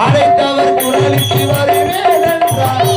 அழைத்தவர் குரலுக்கு வருவேன் என்றார்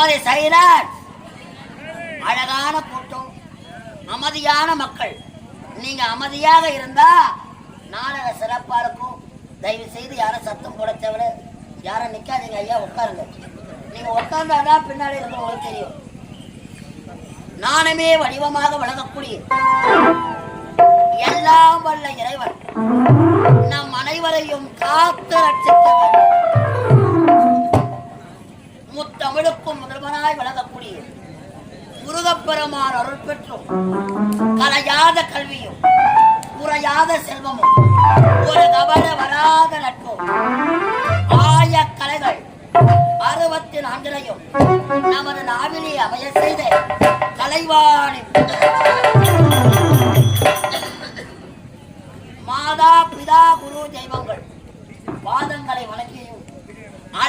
நமது அமதி அழகான கூட்டம் அமைதியான மக்கள். நீங்க அமைதியாக இருந்தா நாடக சிறப்பா இருக்கும். தயவு செய்து யாரும் சத்தம் போட தேவையில்ல. யாரும் நிக்காதீங்க ஐயா உட்காருங்க. நீங்க உட்கார்ந்தாதான் பின்னாடி இருக்கிறவங்களுக்கு தெரியும். நானுமே வடிவமாக வழங்கக்கூடிய எல்லாம் வல்ல இறைவன். நம் அனைவரையும் காத்து ரட்சிக்க முத்தமிழுக்கும் முதல்வனாய் விளங்கக்கூடிய முருகப்பெருமான் அருள் பெற்றும் கலையாத கல்வியும் குறையாத செல்வமும் ஒரு கவல வராத நட்பும் ஆய கலைகள் அறுபத்தி நான்கிலையும் நமது நாவிலே அமைய செய்த கலைவாணி.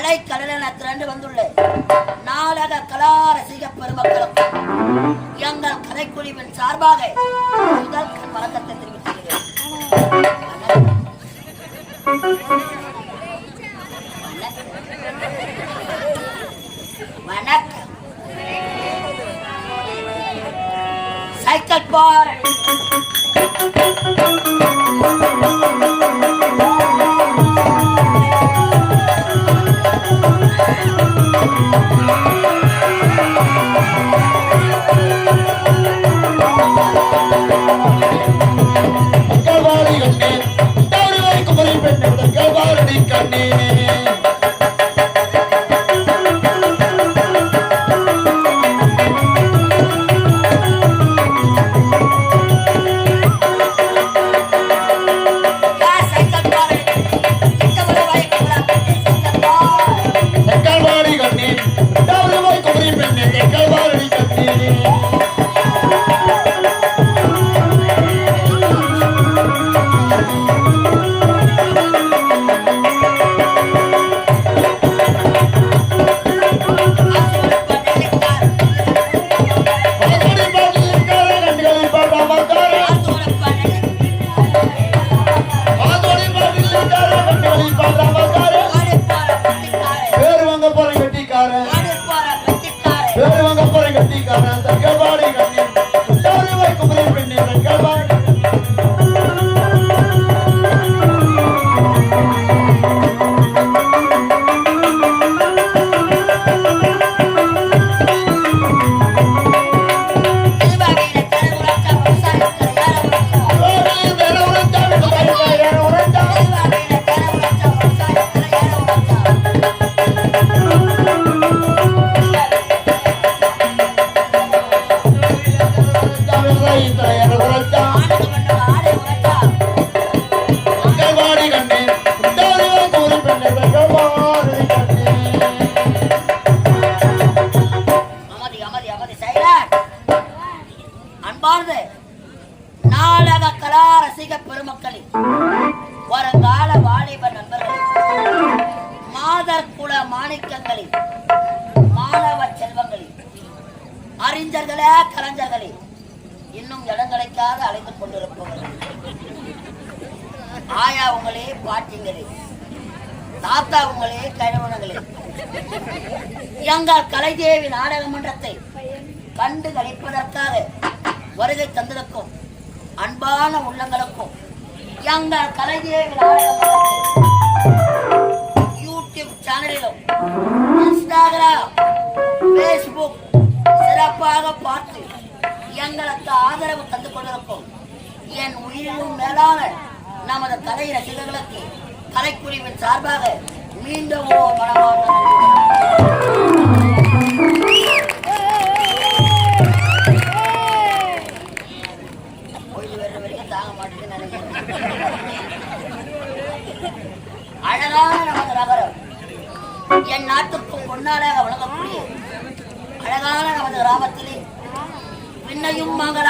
அலை கடலென திரண்டு வந்துள்ள. நாடக கலா ரசிக பெருமக்களுக்கும் எங்கள் கலைக்குழுவின் சார்பாக முதல் வணக்கத்தை தெரிவித்துள்ளேன் வணக்கம். சைக்கிள் பார் கட்டிக்காரன் தங்கவாடி கண்ணே. கலைஞர்களே கலைஞர்களே இன்னும் இடம் கிடைக்காத அழைத்துக் கொண்டிருப்பவர்கள். ஆயா உங்களே பாட்டிங்களே தாத்தா உங்களே கழவனங்களே எங்கள் கலைதேவி நாடக மன்றத்தை கண்டு கழிப்பதற்காக வருகை தந்திருக்கும் அன்பான உள்ளங்களுக்கும் எங்கள் கலைதேவி நாடக யூடியூப் சேனலிலும் இன்ஸ்டாகிராம் ஃபேஸ்புக் சிறப்பாக பார்த்து எங்களுக்கு ஆதரவு தந்து கொண்டிருக்கும் என் உயிரிலும் மேலான நமது கலை ரசிகர்களுக்கு கலைக்குழுவின் சார்பாக மீண்டும் மனமாக